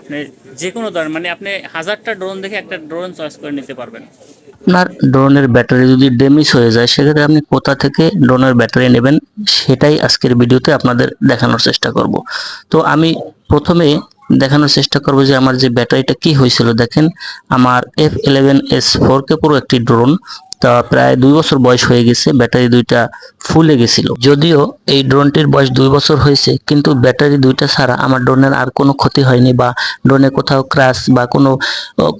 আপনি যে কোনো ধরনের মানে আপনি হাজারটা ড্রোন দেখে একটা ড্রোন চয়েস করে নিতে পারবেন। আপনার ড্রোনের ব্যাটারি যদি ড্যামেজ হয়ে যায় সেক্ষেত্রে আপনি কোথা থেকে ড্রোনের ব্যাটারি নেবেন সেটাই আজকের ভিডিওতে আপনাদের দেখানোর চেষ্টা করব। তো আমি প্রথমে দেখানোর চেষ্টা করব যে আমার যে ব্যাটারিটা কি হয়েছিল। দেখেন আমার এফ ইলেভেন এস ফোর কে পুরো একটি ড্রোন তা প্রায় দুই বছর বয়স হয়ে গেছে, ব্যাটারি দুইটা ফুলে গেছিল। যদিও এই ড্রোনটির বয়স দুই বছর হয়েছে, কিন্তু ব্যাটারি দুইটা ছাড়া আমার ড্রোনের আর কোনো ক্ষতি হয়নি বা ড্রোনে কোথাও ক্রাশ বা কোনো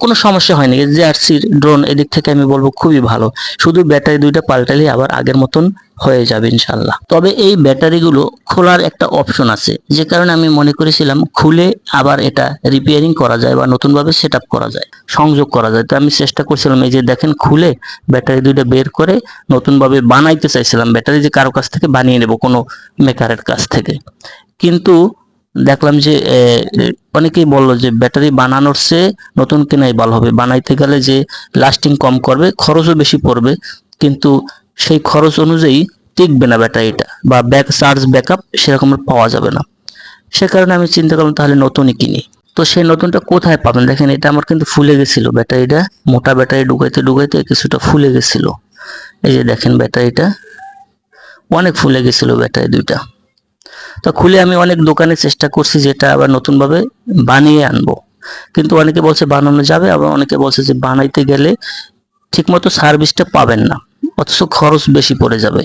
কোনো সমস্যা হয়নি। জেআরসির ড্রোন, এদিক থেকে আমি বলব খুবই ভালো। শুধু ব্যাটারি দুইটা পাল্টালেই আবার আগের মতন হয়ে যাবে ইনশাল্লাহ। তবে এই ব্যাটারিগুলো খোলার একটা অপশন আছে। যে কারণে আমি মনে করেছিলাম খুলে আবার এটা রিপেয়ারিং করা যায় বা নতুনভাবে সেট করা যায়, সংযোগ করা যায়। তো আমি চেষ্টা করছিলাম এই যে দেখেন খুলে ব্যাটারি দুইটা বের করে নতুনভাবে বানাইতে চাইছিলাম। ব্যাটারি যে কারও কাছ থেকে বানিয়ে নেব, কোনো মেকারের কাছ থেকে। কিন্তু দেখলাম যে অনেকেই বলল যে ব্যাটারি বানানোর চেয়ে নতুন কেনাই ভালো হবে। বানাইতে গেলে যে লাস্টিং কম করবে, খরচও বেশি পড়বে। কিন্তু সেই খরচ অনুযায়ী টিকবে না ব্যাটারিটা বা ব্যাক চার্জ ব্যাকআপ সেরকম পাওয়া যাবে না। সে কারণে আমি চিন্তা করলাম, তাহলে নতুনই কিনি। তো সেই নতুনটা কোথায় পাবেন দেখেন, এটা আমার কিন্তু ফুলে গেছিল। ব্যাটারিটা মোটা ব্যাটারি ঢুকাইতে ঢুকাইতে কিছুটা ফুলে গেছিল। এই যে দেখেন ব্যাটারিটা, অনেক ফুলে গেছিল ব্যাটারি দুইটা। তো খুলে আমি অনেক দোকানে চেষ্টা করছি যেটা আবার নতুনভাবে বানিয়ে আনব। কিন্তু অনেকে বলছে বানানো যাবে, আবার অনেকে বলছে যে বানাইতে গেলে ঠিকমতো সার্ভিসটা পাবেন না। অথচ খরচ বেশি পড়ে যাবে।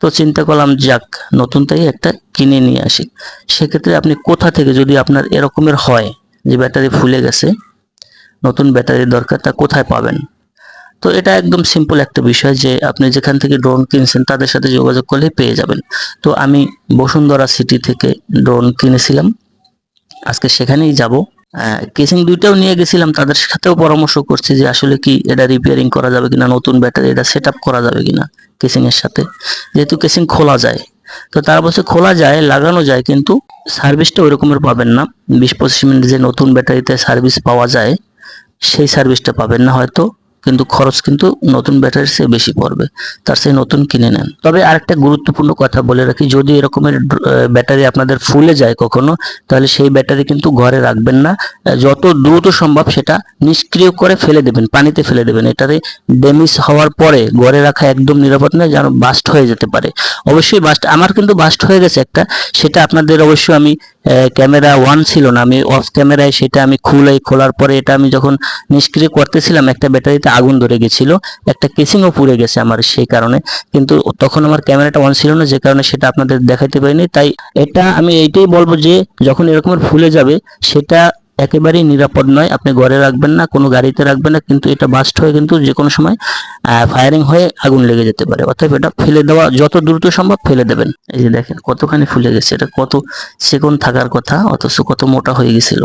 তো চিন্তা করলাম, যাক, নতুন নতুনটাই একটা কিনে নিয়ে আসি। সেক্ষেত্রে আপনি কোথা থেকে, যদি আপনার এরকমের হয় যে ব্যাটারি ফুলে গেছে, নতুন ব্যাটারির দরকার, তা কোথায় পাবেন? তো এটা একদম সিম্পল একটা বিষয় যে আপনি যেখান থেকে ড্রোন কিনছেন, তাদের সাথে যোগাযোগ করলে পেয়ে যাবেন। তো আমি বসুন্ধরা সিটি থেকে ড্রোন কিনেছিলাম। আজকে সেখানেই যাব। কেসিং দুইটাও নিয়ে গেছিলাম, তাদের সাথেও পরামর্শ করছি যে আসলে কি এটা রিপেয়ারিং করা যাবে কিনা, নতুন ব্যাটারি এটা সেট করা যাবে কিনা কেসিং এর সাথে। যেহেতু কেসিং খোলা যায়, তো তার বছর খোলা যায়, লাগানো যায়, কিন্তু সার্ভিসটা ওই রকমের পাবেন না। বিশ পঁচিশ মিনিট যে নতুন ব্যাটারিতে সার্ভিস পাওয়া যায়, সেই সার্ভিসটা পাবেন না হয়তো। কিন্তু খরচ কিন্তু নতুন ব্যাটারির চেয়ে বেশি পড়বে। তার চেয়ে নতুন কিনে নেন। তবে আরেকটা গুরুত্বপূর্ণ কথা বলে রাখি, যদি এরকমের ব্যাটারি আপনাদের ফুলে যায় কখনো, তাহলে সেই ব্যাটারি কিন্তু ঘরে রাখবেন না। যত দ্রুত সম্ভব সেটা নিষ্ক্রিয় করে ফেলে দেবেন, পানিতে ফেলে দেবেন। এটাতে ড্যামেজ হওয়ার পরে ঘরে রাখা একদম নিরাপদ নয়, যেন বাস্ট হয়ে যেতে পারে। অবশ্যই বাস্ট আমার কিন্তু বাস্ট হয়ে গেছে একটা, সেটা আপনাদের অবশ্যই আমি ক্যামেরা ওয়ান ছিল না। আমি অফ ক্যামেরায় সেটা আমি খুলে, খোলার পরে এটা আমি যখন নিষ্ক্রিয় করতেছিলাম, একটা ব্যাটারিতে আগুন ধরে গেছিল, একটা কেসিংও পুড়ে গেছে আমার সেই কারণে। কিন্তু তখন আমার ক্যামেরাটা অন ছিল না, যে কারণে সেটা আপনাদের দেখাতে পারিনি। তাই এটা আমি এইটাই বলব যে, যখন এরকমের ফুলে যাবে, সেটা একেবারেই নিরাপদ নয়। আপনি ঘরে রাখবেন না, কোনো গাড়িতে রাখবেন না, কিন্তু এটা বাস্ট হয়ে কিন্তু যে কোনো সময় ফায়ারিং হয়ে আগুন লেগে যেতে পারে। অর্থাৎ এটা ফেলে দেওয়া যত দ্রুত সম্ভব ফেলে দেবেন। এই যে দেখেন, কতখানি ফুলে গেছে, এটা কত সেকেন্ড থাকার কথা, অথচ কত মোটা হয়ে গেছিল।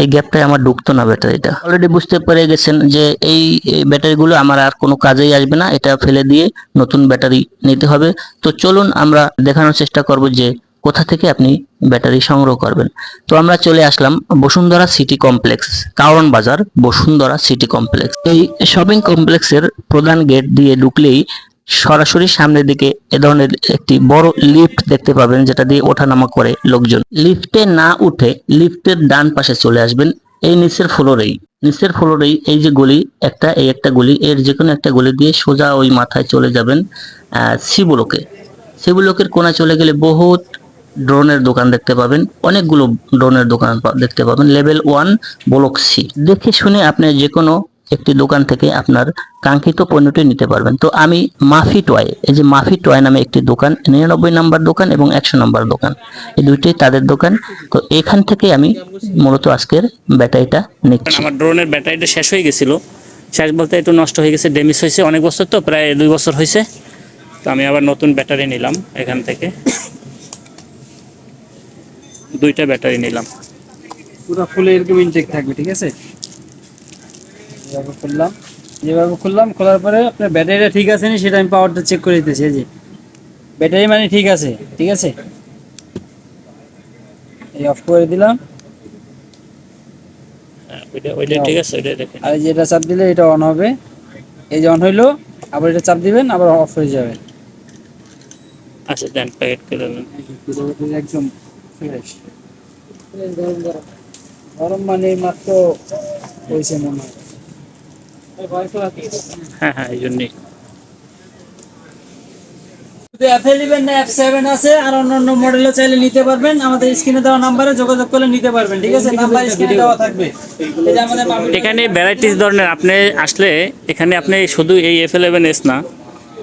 এই গ্যাপটাই আমার ঢুকতো না ব্যাটারিটা অলরেডি বুঝতে পেরে গেছেন যে এই ব্যাটারিগুলো আমার আর কোনো কাজেই আসবে না, এটা ফেলে দিয়ে নতুন ব্যাটারি নিতে হবে। তো চলুন আমরা দেখানোর চেষ্টা করব যে কোথা থেকে আপনি ব্যাটারি সংগ্রহ করবেন? তো আমরা চলে আসলাম বসুন্ধরা সিটি কমপ্লেক্স, কারণ বাজার বসুন্ধরা সিটি কমপ্লেক্স। এই শপিং কমপ্লেক্সের প্রধান গেট দিয়ে ঢুকলেই সরাসরি সামনের দিকে এ ধরনের একটি বড় লিফট দেখতে পাবেন, যেটা দিয়ে ওঠানামা করে লোকজন। লিফটে না উঠে লিফটের ডান পাশে চলে আসবেন এই নিচের ফ্লোরেই। নিচের ফ্লোরেই এই যে গলি, একটা, এই একটা গলি, এর যে কোনো একটা গলি দিয়ে সোজা ওই মাথায় চলে যাবেন শিবলোকে। শিবলোকের কোণা চলে গেলে বহুত ড্রোনের দোকান দেখতে পাবেন। অনেকগুলো ড্রোনের দোকান দেখতে পাবেন। লেভেল ওয়ান ব্লক সি দেখে শুনে আপনি যে কোনো একটি দোকান থেকে আপনার কাঙ্ক্ষিত পণ্যটি নিতে পারবেন। তো আমি মাফি টয়, এই যে মাফি টয় নামে একটি দোকান, নিরানব্বই নাম্বার দোকান এবং একশো নাম্বার দোকান। এই দুইটাই তাদের দোকান। তো এখান থেকে আমি মূলত আজকের ব্যাটারিটা নিচ্ছি। আমার ড্রোনের ব্যাটারিটা শেষ হয়ে গেছিল। শেষ বলতে একটু নষ্ট হয়ে গেছে ড্যামেজ হয়েছে অনেক বছর তো, প্রায় দুই বছর হয়েছে। তো আমি আবার নতুন ব্যাটারি নিলাম এখান থেকে। দুইটা ব্যাটারি নিলাম। পুরো ফুলে এরকম ইনটেক থাকবে ঠিক আছে? খুললাম যেভাবে খুললাম খোলার পরে আপনার ব্যাটারিটা ঠিক আছে নি সেটা আমি পাওয়ারটা চেক করে দিতেছি এই যে। ব্যাটারি মানে ঠিক আছে ঠিক আছে? এই অফ করে দিলাম। হ্যাঁ, ওইটা ওইটা ঠিক আছে ওইটা দেখেন আর এই যে এটা চাপ দিলে এটা অন হবে। এই যে অন হইল আবার এটা চাপ দিবেন আবার অফ হয়ে যাবে। আচ্ছা দেন প্যাকেট করে দেন। একদম ফ্রেশ গরম গরম গরম। মানে মাত্র হয়েছে মনে হয়। হ্যাঁ হ্যাঁ এই জন্যই। অ্যাপেল ইভেন না এফ সেভেন আছে আর অন্যান্য মডেলও চাইলে নিতে পারবেন। আমাদের স্ক্রিনে দেওয়া নাম্বারে যোগাযোগ করলে নিতে পারবেন ঠিক আছে? নাম্বার স্ক্রিনে দেওয়া থাকবে। এখানে ভ্যারাইটিস ধরনের আপনি আসলে এখানে আপনি শুধু এই এফ এলেভেন এস না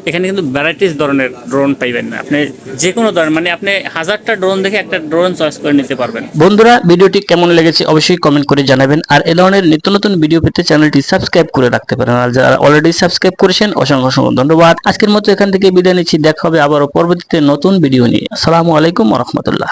এখানে কিন্তু ভ্যারাইটিস ধরনের ড্রোন পাইবেন না। আপনি যে কোনো ধরনের মানে আপনি হাজারটা ড্রোন দেখে একটা ড্রোন চয়েস করে নিতে পারবেন। বন্ধুরা, ভিডিওটি কেমন লেগেছে অবশ্যই কমেন্ট করে জানাবেন। আর এ ধরনের নিত্য নতুন ভিডিও পেতে চ্যানেলটি সাবস্ক্রাইব করে রাখতে পারেন। আর যারা অলরেডি সাবস্ক্রাইব করেছেন, অসংখ্য অসংখ্য ধন্যবাদ। আজকের মতো এখান থেকে বিদায় নিচ্ছি। দেখা হবে আবারও পরবর্তীতে নতুন ভিডিও নিয়ে। আসসালামু আলাইকুম রহমতুল্লাহ।